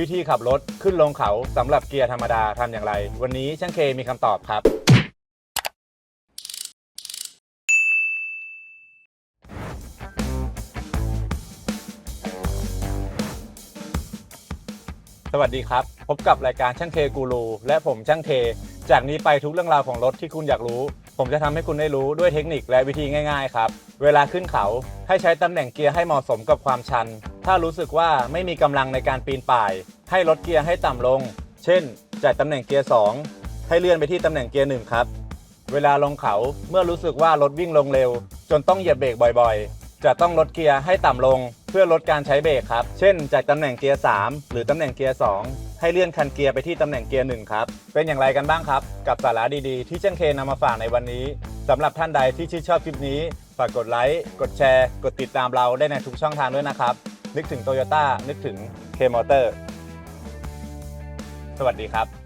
วิธีขับรถขึ้นลงเขาสำหรับเกียร์ธรรมดาทำอย่างไร วันนี้ช่างเคมีคำตอบครับ สวัสดีครับ พบกับรายการช่างเคกูรูและผมช่างเค จากนี้ไปทุกเรื่องราวของรถที่คุณอยากรู้ ผมจะทำให้คุณได้รู้ด้วยเทคนิคและวิธีง่าย ๆ ครับ เวลาขึ้นเขาให้ใช้ตำแหน่งเกียร์ให้เหมาะสมกับความชัน ถ้ารู้สึกว่าไม่มีกำลังในการปีนป่าย ให้ลดเกียร์ให้ต่ำลง เช่นจากตำแหน่งเกียร์2ให้เลื่อนไปที่ตำแหน่งเกียร์1ครับ เวลาลงเขาเมื่อรู้สึกว่ารถวิ่งลงเร็ว จนต้องเหยียบเบรกบ่อยๆ จะต้องลดเกียร์ให้ต่ำลง เพื่อลดการใช้เบรกครับ เช่น จากตำแหน่งเกียร์3หรือตำแหน่งเกียร์2ให้เลื่อนคันเกียร์ไปที่ตำแหน่งเกียร์1ครับเป็นอย่างไรกันบ้างครับ กับสาระดีๆ ที่เช่าเคนำมาฝากในวันนี้สำหรับท่านใดที่ชื่นชอบคลิปนี้ฝากกดไลค์กดแชร์ กดติดตามเราได้ในทุกช่องทางด้วยนะครับ นึกถึงโตโยต้านึกถึงเคมอเตอร์ สวัสดีครับ